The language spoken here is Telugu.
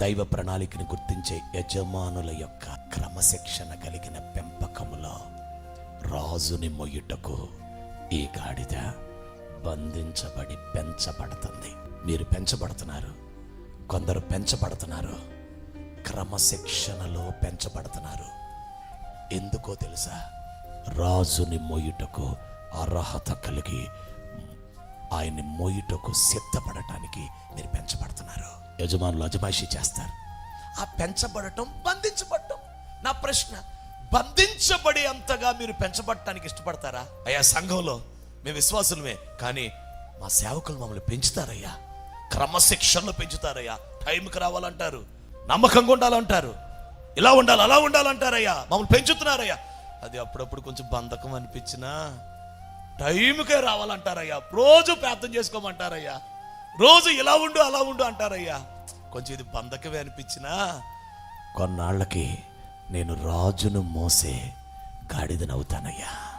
దైవ ప్రణాళికను గుర్తించే యజమానుల యొక్క క్రమశిక్షణ కలిగిన పెంపకములో రాజుని మొయ్యుటకు ఈ గాడిద బంధించబడి పెంచబడుతుంది. మీరు పెంచబడుతున్నారు. కొందరు పెంచబడుతున్నారు. క్రమశిక్షణలో పెంచబడుతున్నారు. ఎందుకో తెలుసా? రాజుని మోయుటకు అర్హత కలిగి ఆయన్ని మోయుటకు సిద్ధపడటానికి మీరు యజమానులు అజమాయిషి చేస్తారు. ఆ పెంచబడటం బంధించబడటం. నా ప్రశ్న బంధించబడి అంతగా మీరు పెంచబడటానికి ఇష్టపడతారా? అయ్యా సంఘంలో మేము విశ్వాసులమే కానీ మా సేవకులు మమ్మల్ని పెంచుతారయ్యా. క్రమశిక్షణలో పెంచుతారయ్యా. టైంకి రావాలంటారు నమ్మకంగా ఉండాలంటారు. ఇలా ఉండాలి అలా ఉండాలంటారయ్యా. మమ్మల్ని పెంచుతున్నారయ్యా. అది అప్పుడప్పుడు కొంచెం బంధకం అనిపించినా టైంకే రావాలంటారయ్యా. రోజు ప్రార్థన చేసుకోమంటారయ్యా. రోజు ఇలా ఉండు అలా ఉండు అంటారయ్యా. కొంచెం ఇది బంధకమే అనిపించినా. కొన్నాళ్ళకి నేను రాజును మోసే గాడిదనవుతానయ్యా.